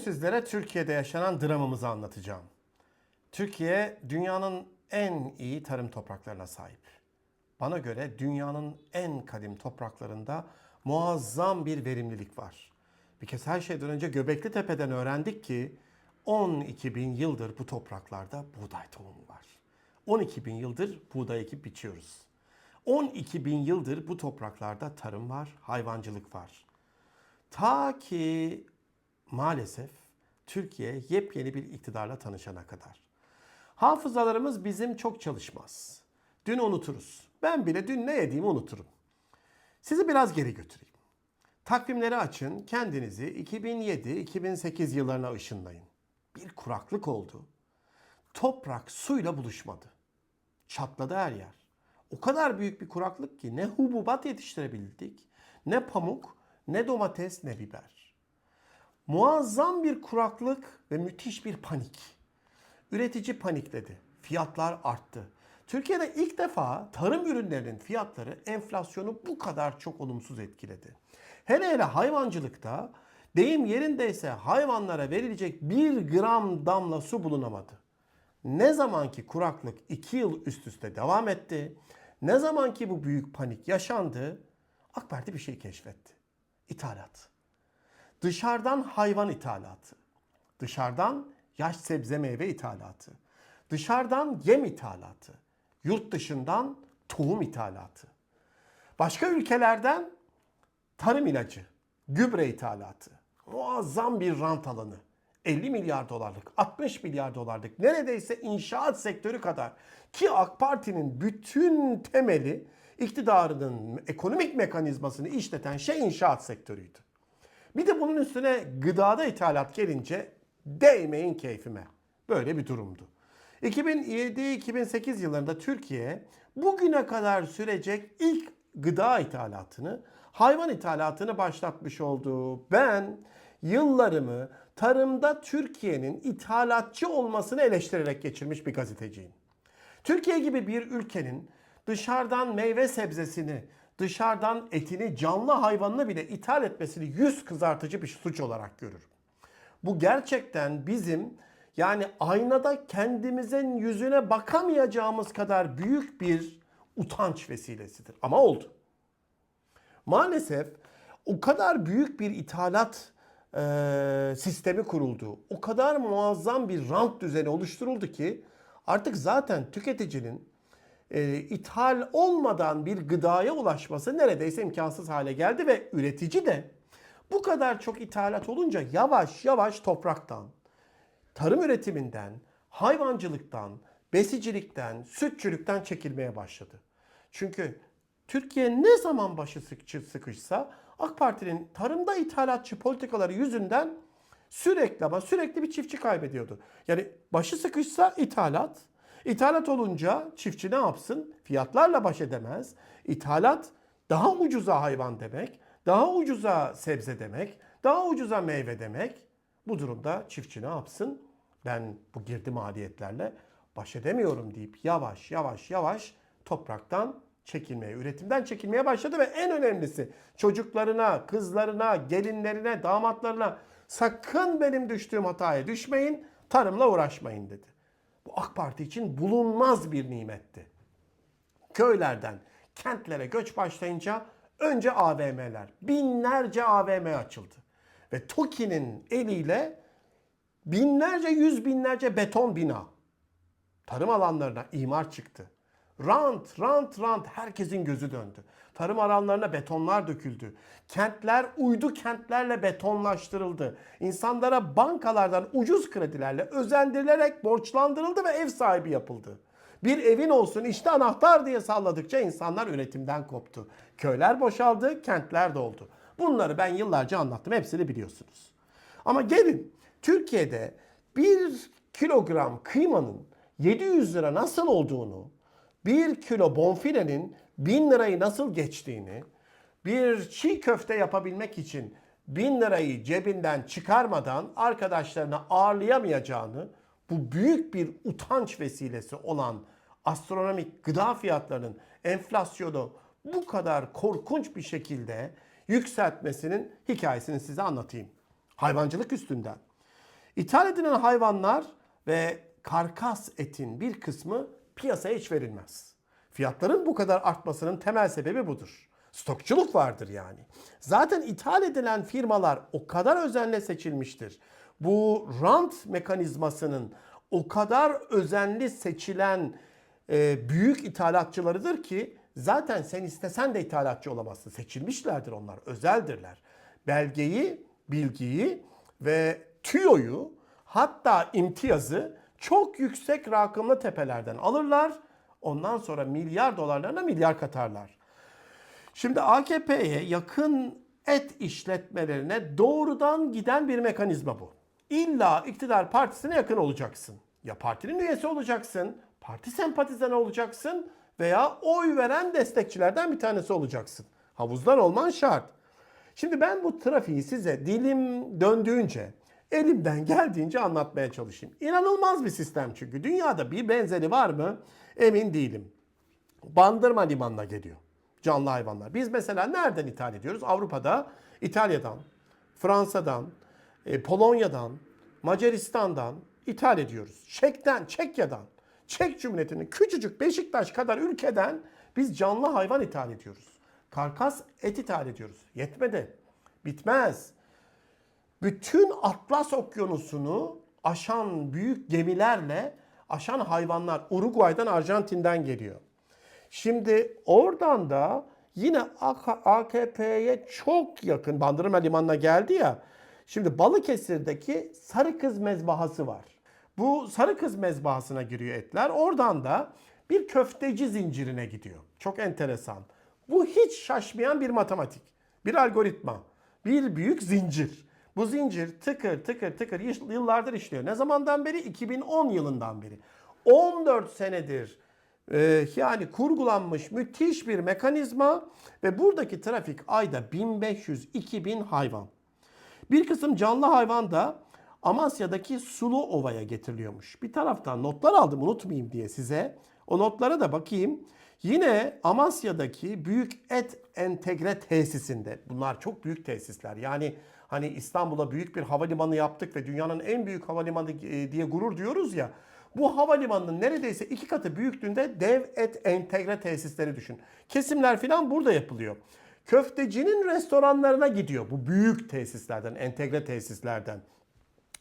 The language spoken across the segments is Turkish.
sizlere Türkiye'de yaşanan dramımızı anlatacağım. Türkiye dünyanın en iyi tarım topraklarına sahip. Bana göre dünyanın en kadim topraklarında muazzam bir verimlilik var. Bir kez her şeyden önce Göbekli Tepe'den öğrendik ki 12 bin yıldır bu topraklarda buğday tohumu var. 12 bin yıldır buğday ekip biçiyoruz. 12 bin yıldır bu topraklarda tarım var, hayvancılık var. Ta ki maalesef Türkiye yepyeni bir iktidarla tanışana kadar. Hafızalarımız bizim çok çalışmaz. Dün unuturuz. Ben bile dün ne yediğimi unuturum. Sizi biraz geri götüreyim. Takvimleri açın, kendinizi 2007-2008 yıllarına ışınlayın. Bir kuraklık oldu. Toprak suyla buluşmadı. Çatladı her yer. O kadar büyük bir kuraklık ki ne hububat yetiştirebildik, ne pamuk, ne domates, ne biber. Muazzam bir kuraklık ve müthiş bir panik. Üretici panikledi. Fiyatlar arttı. Türkiye'de ilk defa tarım ürünlerinin fiyatları enflasyonu bu kadar çok olumsuz etkiledi. Hele hele hayvancılıkta deyim yerindeyse hayvanlara verilecek bir gram damla su bulunamadı. Ne zamanki kuraklık 2 yıl üst üste devam etti, ne zamanki bu büyük panik yaşandı, AK Parti bir şey keşfetti. İthalat. Dışarıdan hayvan ithalatı. Dışarıdan yaş sebze meyve ithalatı. Dışarıdan yem ithalatı. Yurt dışından tohum ithalatı. Başka ülkelerden tarım ilacı, gübre ithalatı. Muazzam bir rant alanı. 50 milyar dolarlık, 60 milyar dolarlık neredeyse inşaat sektörü kadar ki AK Parti'nin bütün temeli iktidarının ekonomik mekanizmasını işleten şey inşaat sektörüydü. Bir de bunun üstüne gıdada ithalat gelince değmeyin keyfime. Böyle bir durumdu. 2007-2008 yıllarında Türkiye bugüne kadar sürecek ilk gıda ithalatını, hayvan ithalatını başlatmış oldu. Ben yıllarımı tarımda Türkiye'nin ithalatçı olmasını eleştirerek geçirmiş bir gazeteciyim. Türkiye gibi bir ülkenin dışarıdan meyve sebzesini, dışarıdan etini, canlı hayvanını bile ithal etmesini yüz kızartıcı bir suç olarak görürüm. Bu gerçekten bizim yani aynada kendimizin yüzüne bakamayacağımız kadar büyük bir utanç vesilesidir. Ama oldu. Maalesef o kadar büyük bir ithalat e, sistemi kuruldu. O kadar muazzam bir rant düzeni oluşturuldu ki artık zaten tüketicinin e, ithal olmadan bir gıdaya ulaşması neredeyse imkansız hale geldi ve üretici de bu kadar çok ithalat olunca yavaş yavaş topraktan, tarım üretiminden, hayvancılıktan, besicilikten, sütçülükten çekilmeye başladı. Çünkü Türkiye ne zaman başı sıkı- sıkışsa AK Parti'nin tarımda ithalatçı politikaları yüzünden sürekli ama sürekli bir çiftçi kaybediyordu. Yani başı sıkışsa ithalat, ithalat olunca çiftçi ne yapsın? Fiyatlarla baş edemez. İthalat daha ucuza hayvan demek, daha ucuza sebze demek, daha ucuza meyve demek. Bu durumda çiftçi ne yapsın? Ben bu girdi maliyetlerle baş edemiyorum deyip yavaş yavaş yavaş topraktan çekilmeye, üretimden çekilmeye başladı ve en önemlisi çocuklarına, kızlarına, gelinlerine, damatlarına sakın benim düştüğüm hataya düşmeyin, tarımla uğraşmayın dedi. Bu AK Parti için bulunmaz bir nimetti. Köylerden kentlere göç başlayınca önce AVM'ler, binlerce AVM açıldı. Ve TOKİ'nin eliyle binlerce, yüz binlerce beton bina tarım alanlarına imar çıktı. Rant, rant, rant herkesin gözü döndü. Tarım alanlarına betonlar döküldü. Kentler uydu kentlerle betonlaştırıldı. İnsanlara bankalardan ucuz kredilerle özendirilerek borçlandırıldı ve ev sahibi yapıldı. Bir evin olsun işte anahtar diye salladıkça insanlar üretimden koptu. Köyler boşaldı, kentler doldu. Bunları ben yıllarca anlattım. Hepsini biliyorsunuz. Ama gelin Türkiye'de bir kilogram kıymanın 700 lira nasıl olduğunu, bir kilo bonfilenin 1000 lirayı nasıl geçtiğini, bir çiğ köfte yapabilmek için 1000 lirayı cebinden çıkarmadan arkadaşlarına ağırlayamayacağını, bu büyük bir utanç vesilesi olan astronomik gıda fiyatlarının enflasyonu bu kadar korkunç bir şekilde yükseltmesinin hikayesini size anlatayım. Hayvancılık üstünden. İthal edilen hayvanlar ve karkas etin bir kısmı piyasaya hiç verilmez. Fiyatların bu kadar artmasının temel sebebi budur. Stokçuluk vardır yani. Zaten ithal edilen firmalar o kadar özenle seçilmiştir. Bu rant mekanizmasının o kadar özenli seçilen e, büyük ithalatçılarıdır ki zaten sen istesen de ithalatçı olamazsın. Seçilmişlerdir onlar, özeldirler. Belgeyi, bilgiyi ve tüyoyu hatta imtiyazı çok yüksek rakımlı tepelerden alırlar. Ondan sonra milyar dolarlarına milyar katarlar. Şimdi AKP'ye yakın et işletmelerine doğrudan giden bir mekanizma bu. İlla iktidar partisine yakın olacaksın. Ya partinin üyesi olacaksın, parti sempatizanı olacaksın veya oy veren destekçilerden bir tanesi olacaksın. Havuzdan olman şart. Şimdi ben bu trafiği size dilim döndüğünce, elimden geldiğince anlatmaya çalışayım. İnanılmaz bir sistem çünkü. Dünyada bir benzeri var mı? Emin değilim. Bandırma limanına geliyor canlı hayvanlar. Biz mesela nereden ithal ediyoruz? Avrupa'da İtalya'dan, Fransa'dan, e, Polonya'dan, Macaristan'dan ithal ediyoruz. Çek'ten, Çekya'dan, Çek Cumhuriyeti'nin küçücük Beşiktaş kadar ülkeden biz canlı hayvan ithal ediyoruz. Karkas et ithal ediyoruz. Yetmedi. Bitmez. Bütün Atlas Okyanusu'nu aşan büyük gemilerle aşan hayvanlar Uruguay'dan Arjantin'den geliyor. Şimdi oradan da yine AKP'ye çok yakın Bandırma Limanı'na geldi ya. Şimdi Balıkesir'deki Sarı Kız Mezbahası var. Bu Sarı Kız Mezbahası'na giriyor etler. Oradan da bir köfteci zincirine gidiyor. Çok enteresan. Bu hiç şaşmayan bir matematik. Bir algoritma. Bir büyük zincir. Bu zincir tıkır tıkır tıkır yıllardır işliyor. Ne zamandan beri? 2010 yılından beri. 14 senedir ee, yani kurgulanmış müthiş bir mekanizma ve buradaki trafik ayda 1500-2000 hayvan. Bir kısım canlı hayvan da Amasya'daki Sulu Ova'ya getiriliyormuş. Bir taraftan notlar aldım unutmayayım diye size. O notlara da bakayım. Yine Amasya'daki büyük et entegre tesisinde. Bunlar çok büyük tesisler. Yani hani İstanbul'a büyük bir havalimanı yaptık ve dünyanın en büyük havalimanı e, diye gurur diyoruz ya. Bu havalimanının neredeyse iki katı büyüklüğünde dev et entegre tesisleri düşün. Kesimler filan burada yapılıyor. Köftecinin restoranlarına gidiyor bu büyük tesislerden, entegre tesislerden.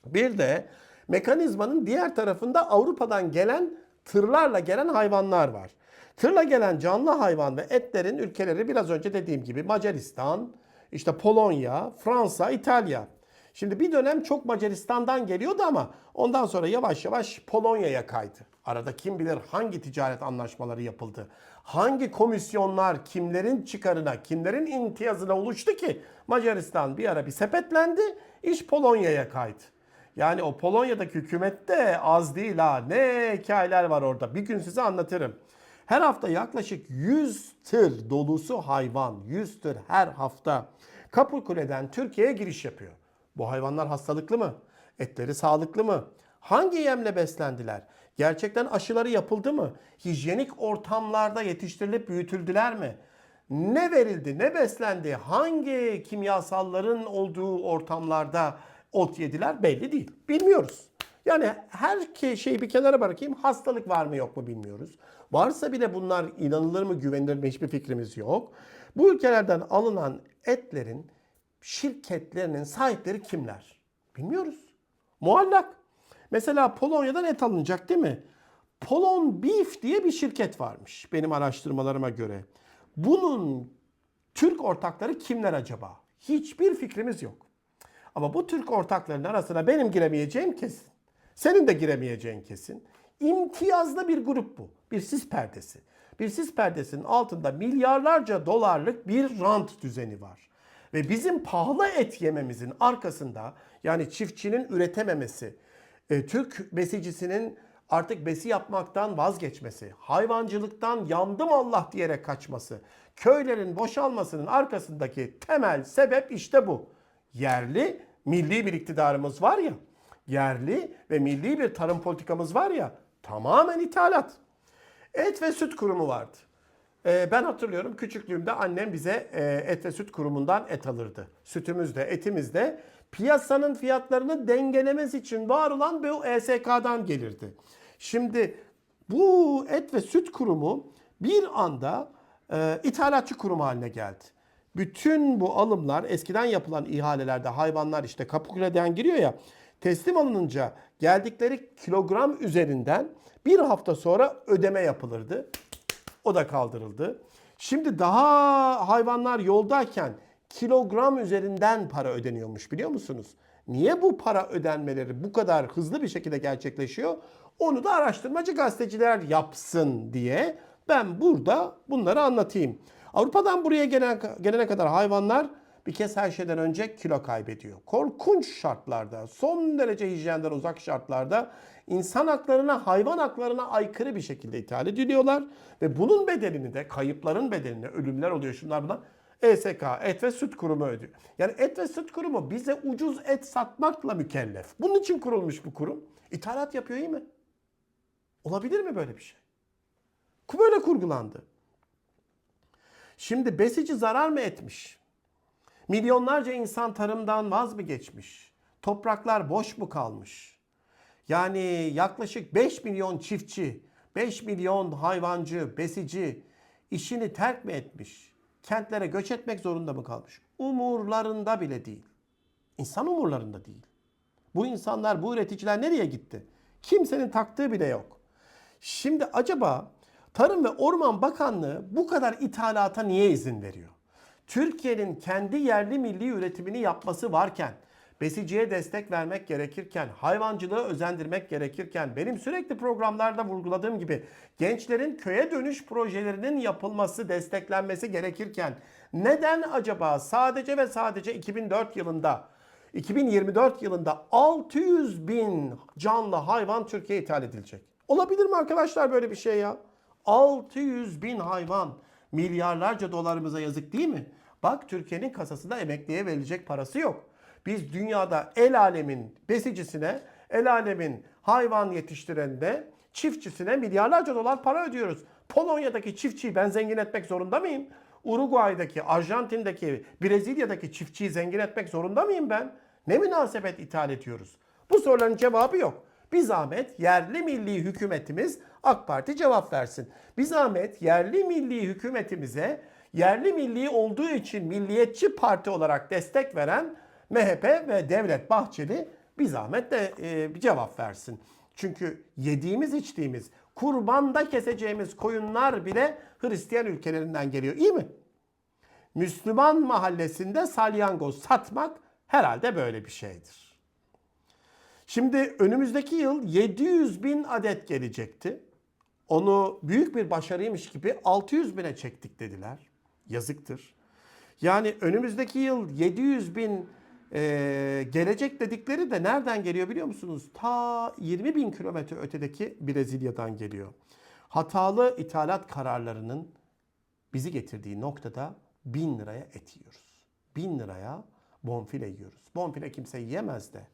Bir de mekanizmanın diğer tarafında Avrupa'dan gelen tırlarla gelen hayvanlar var. Tırla gelen canlı hayvan ve etlerin ülkeleri biraz önce dediğim gibi Macaristan, işte Polonya, Fransa, İtalya. Şimdi bir dönem çok Macaristan'dan geliyordu ama ondan sonra yavaş yavaş Polonya'ya kaydı. Arada kim bilir hangi ticaret anlaşmaları yapıldı. Hangi komisyonlar kimlerin çıkarına, kimlerin imtiyazına oluştu ki Macaristan bir ara bir sepetlendi, iş Polonya'ya kaydı. Yani o Polonya'daki hükümet de az değil ha. Ne hikayeler var orada. Bir gün size anlatırım. Her hafta yaklaşık 100 tır dolusu hayvan, 100 tır her hafta Kapıkule'den Türkiye'ye giriş yapıyor. Bu hayvanlar hastalıklı mı? Etleri sağlıklı mı? Hangi yemle beslendiler? Gerçekten aşıları yapıldı mı? Hijyenik ortamlarda yetiştirilip büyütüldüler mi? Ne verildi, ne beslendi, hangi kimyasalların olduğu ortamlarda ot yediler belli değil. Bilmiyoruz. Yani her şeyi bir kenara bırakayım. Hastalık var mı yok mu bilmiyoruz. Varsa bile bunlar inanılır mı güvenilir mi hiçbir fikrimiz yok. Bu ülkelerden alınan etlerin şirketlerinin sahipleri kimler? Bilmiyoruz. Muallak. Mesela Polonya'dan et alınacak değil mi? Polon Beef diye bir şirket varmış benim araştırmalarıma göre. Bunun Türk ortakları kimler acaba? Hiçbir fikrimiz yok. Ama bu Türk ortakların arasına benim giremeyeceğim kesin. Senin de giremeyeceğin kesin. İmtiyazlı bir grup bu. Bir sis perdesi. Bir sis perdesinin altında milyarlarca dolarlık bir rant düzeni var. Ve bizim pahalı et yememizin arkasında yani çiftçinin üretememesi, e, Türk besicisinin artık besi yapmaktan vazgeçmesi, hayvancılıktan yandım Allah diyerek kaçması, köylerin boşalmasının arkasındaki temel sebep işte bu. Yerli, milli bir iktidarımız var ya, yerli ve milli bir tarım politikamız var ya, tamamen ithalat. Et ve Süt Kurumu vardı. Ee, ben hatırlıyorum küçüklüğümde annem bize e, et ve süt kurumundan et alırdı. Sütümüz de etimiz de piyasanın fiyatlarını dengelemesi için var olan bu ESK'dan gelirdi. Şimdi bu et ve süt kurumu bir anda e, ithalatçı kurum haline geldi. Bütün bu alımlar eskiden yapılan ihalelerde hayvanlar işte Kapıkule'den giriyor ya teslim alınınca geldikleri kilogram üzerinden bir hafta sonra ödeme yapılırdı. O da kaldırıldı. Şimdi daha hayvanlar yoldayken kilogram üzerinden para ödeniyormuş biliyor musunuz? Niye bu para ödenmeleri bu kadar hızlı bir şekilde gerçekleşiyor? Onu da araştırmacı gazeteciler yapsın diye ben burada bunları anlatayım. Avrupa'dan buraya gelen, gelene kadar hayvanlar bir kez her şeyden önce kilo kaybediyor. Korkunç şartlarda, son derece hijyenden uzak şartlarda insan haklarına, hayvan haklarına aykırı bir şekilde ithal ediliyorlar. Ve bunun bedelini de, kayıpların bedelini, ölümler oluyor şunlar bunlar. ESK, Et ve Süt Kurumu ödüyor. Yani Et ve Süt Kurumu bize ucuz et satmakla mükellef. Bunun için kurulmuş bu kurum. İthalat yapıyor iyi mi? Olabilir mi böyle bir şey? Böyle kurgulandı. Şimdi besici zarar mı etmiş? Milyonlarca insan tarımdan vaz mı geçmiş? Topraklar boş mu kalmış? Yani yaklaşık 5 milyon çiftçi, 5 milyon hayvancı, besici işini terk mi etmiş? Kentlere göç etmek zorunda mı kalmış? Umurlarında bile değil. İnsan umurlarında değil. Bu insanlar, bu üreticiler nereye gitti? Kimsenin taktığı bile yok. Şimdi acaba Tarım ve Orman Bakanlığı bu kadar ithalata niye izin veriyor? Türkiye'nin kendi yerli milli üretimini yapması varken, besiciye destek vermek gerekirken, hayvancılığı özendirmek gerekirken, benim sürekli programlarda vurguladığım gibi gençlerin köye dönüş projelerinin yapılması, desteklenmesi gerekirken neden acaba sadece ve sadece 2004 yılında 2024 yılında 600 bin canlı hayvan Türkiye'ye ithal edilecek. Olabilir mi arkadaşlar böyle bir şey ya? 600 bin hayvan milyarlarca dolarımıza yazık değil mi? Bak Türkiye'nin kasasında emekliye verilecek parası yok. Biz dünyada el alemin besicisine, el alemin hayvan yetiştirenine, çiftçisine milyarlarca dolar para ödüyoruz. Polonya'daki çiftçiyi ben zengin etmek zorunda mıyım? Uruguay'daki, Arjantin'deki, Brezilya'daki çiftçiyi zengin etmek zorunda mıyım ben? Ne münasebet ithal ediyoruz? Bu soruların cevabı yok. Bir zahmet yerli milli hükümetimiz AK Parti cevap versin. Bir zahmet yerli milli hükümetimize yerli milli olduğu için milliyetçi parti olarak destek veren MHP ve Devlet Bahçeli bir zahmet de e, bir cevap versin. Çünkü yediğimiz içtiğimiz kurbanda keseceğimiz koyunlar bile Hristiyan ülkelerinden geliyor. İyi mi? Müslüman mahallesinde salyangoz satmak herhalde böyle bir şeydir. Şimdi önümüzdeki yıl 700 bin adet gelecekti. Onu büyük bir başarıymış gibi 600 bine çektik dediler. Yazıktır. Yani önümüzdeki yıl 700 bin e, gelecek dedikleri de nereden geliyor biliyor musunuz? Ta 20 bin kilometre ötedeki Brezilya'dan geliyor. Hatalı ithalat kararlarının bizi getirdiği noktada 1000 liraya et yiyoruz. 1000 liraya bonfile yiyoruz. Bonfile kimse yiyemez de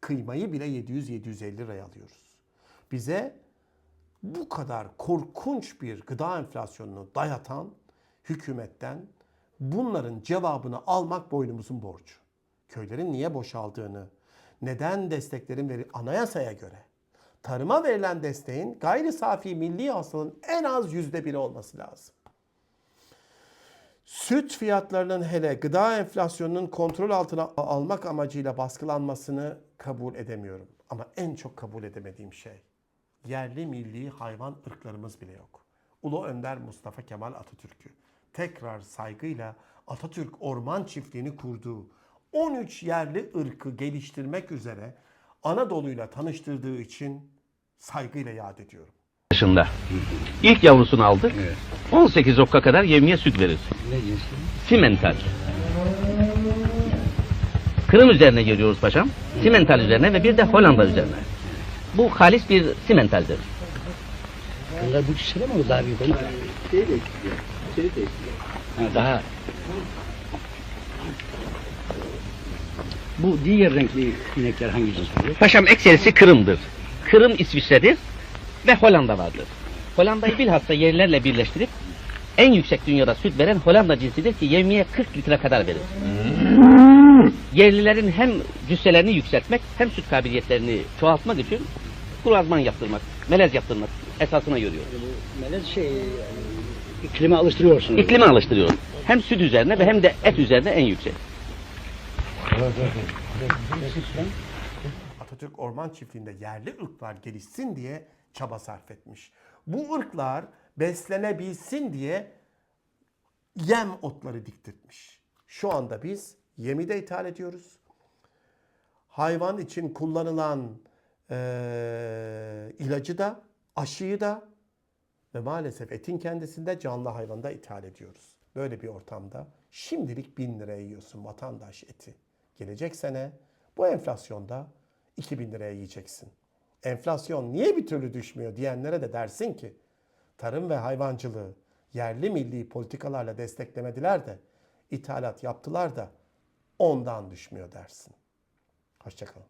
kıymayı bile 700-750 liraya alıyoruz. Bize bu kadar korkunç bir gıda enflasyonunu dayatan hükümetten bunların cevabını almak boynumuzun borcu. Köylerin niye boşaldığını, neden desteklerin veri anayasaya göre tarıma verilen desteğin gayri safi milli hasılanın en az yüzde biri olması lazım. Süt fiyatlarının hele gıda enflasyonunun kontrol altına almak amacıyla baskılanmasını kabul edemiyorum. Ama en çok kabul edemediğim şey yerli milli hayvan ırklarımız bile yok. Ulu Önder Mustafa Kemal Atatürk'ü tekrar saygıyla Atatürk Orman Çiftliği'ni kurduğu 13 yerli ırkı geliştirmek üzere Anadolu'yla tanıştırdığı için saygıyla yad ediyorum. yaşında. İlk yavrusunu aldı. 18 okka kadar yevmiye süt verir. Ne cinsi? Simental. Kırım üzerine geliyoruz paşam. Simental üzerine ve bir de Hollanda üzerine. Bu halis bir simentaldir. Bunlar bu kişiler mi daha büyük onlar? Ha, daha bu diğer renkli inekler hangi cins oluyor? Paşam ekserisi Kırım'dır. Kırım İsviçre'dir ve Hollanda vardır. Hollanda'yı bilhassa yerlerle birleştirip en yüksek dünyada süt veren Hollanda cinsidir ki yevmiye 40 litre kadar verir. yerlilerin hem cüsselerini yükseltmek hem süt kabiliyetlerini çoğaltmak için kulazman yaptırmak, melez yaptırmak esasına görüyor. Melez şey yani, iklime alıştırıyorsunuz. İklimi alıştırıyoruz. Hem süt üzerine ve hem de et üzerine en yüksek. Atatürk Orman Çiftliği'nde yerli ırklar gelişsin diye çaba sarf etmiş. Bu ırklar beslenebilsin diye yem otları diktirtmiş. Şu anda biz yemi de ithal ediyoruz. Hayvan için kullanılan eee, ilacı da, aşıyı da ve maalesef etin kendisinde canlı hayvanda ithal ediyoruz. Böyle bir ortamda şimdilik 1000 liraya yiyorsun vatandaş eti. Gelecek sene bu enflasyonda 2000 liraya yiyeceksin. Enflasyon niye bir türlü düşmüyor diyenlere de dersin ki tarım ve hayvancılığı yerli milli politikalarla desteklemediler de ithalat yaptılar da ondan düşmüyor dersin. Hoşçakalın.